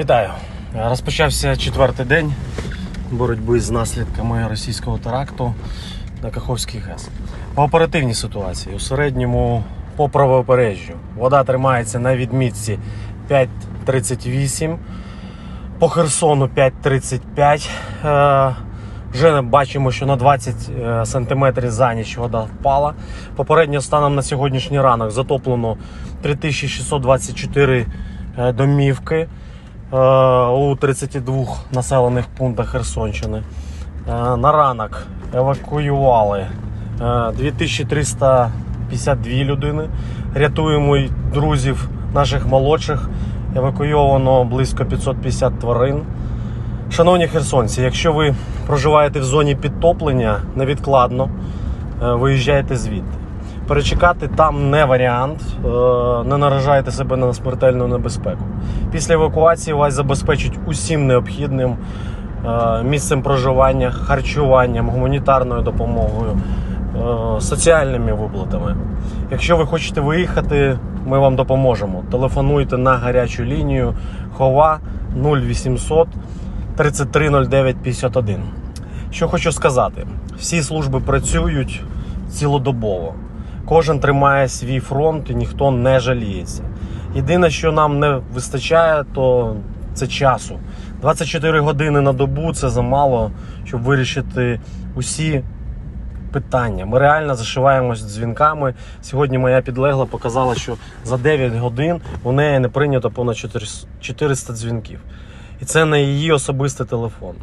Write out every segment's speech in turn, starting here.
Вітаю! Розпочався четвертий день боротьби з наслідками російського теракту на Каховській ГЕС. По оперативній ситуації у середньому по правобережжю вода тримається на відмітці 5.38, по Херсону 5.35. Е, Вже бачимо, що на 20 е, сантиметрів за ніч вода впала. Попередньо станом на сьогоднішній ранок затоплено 3624 е, домівки у 32 населених пунктах Херсонщини. Е, На ранок евакуювали е, 2352 людини. Рятуємо друзів наших молодших. Евакуйовано близько 550 тварин. Шановні херсонці, якщо ви проживаєте в зоні підтоплення, невідкладно е, виїжджайте звідти. Перечекати там не варіант, е, не наражайте себе на смертельну небезпеку. Після евакуації вас забезпечать усім необхідним е, місцем проживання, харчуванням, гуманітарною допомогою, е, соціальними виплатами. Якщо ви хочете виїхати, ми вам допоможемо. Телефонуйте на гарячу лінію Хова 0800 3309 51. Що хочу сказати, всі служби працюють цілодобово. Кожен тримає свій фронт і ніхто не жаліється. Єдине, що нам не вистачає, то це часу. 24 години на добу це замало, щоб вирішити усі питання. Ми реально зашиваємось дзвінками. Сьогодні моя підлегла показала, що за 9 годин у неї не прийнято понад 400 дзвінків. І це не її особистий телефон.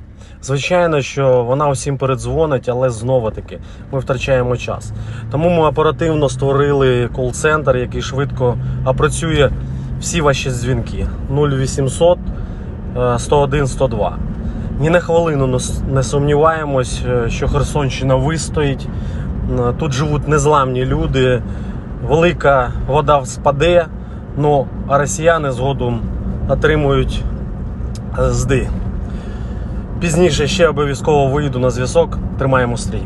Звичайно, що вона усім передзвонить, але знову таки ми втрачаємо час. Тому ми оперативно створили кол-центр, який швидко опрацює всі ваші дзвінки 0800 е, 101 102. Ні на хвилину не- сумніваємось, е, що Херсонщина вистоїть. Тут живуть незламні люди, велика вода спаде, ну а росіяни згодом отримують е, зди. Пізніше ще обов'язково вийду на зв'язок. Тримаємо стрій.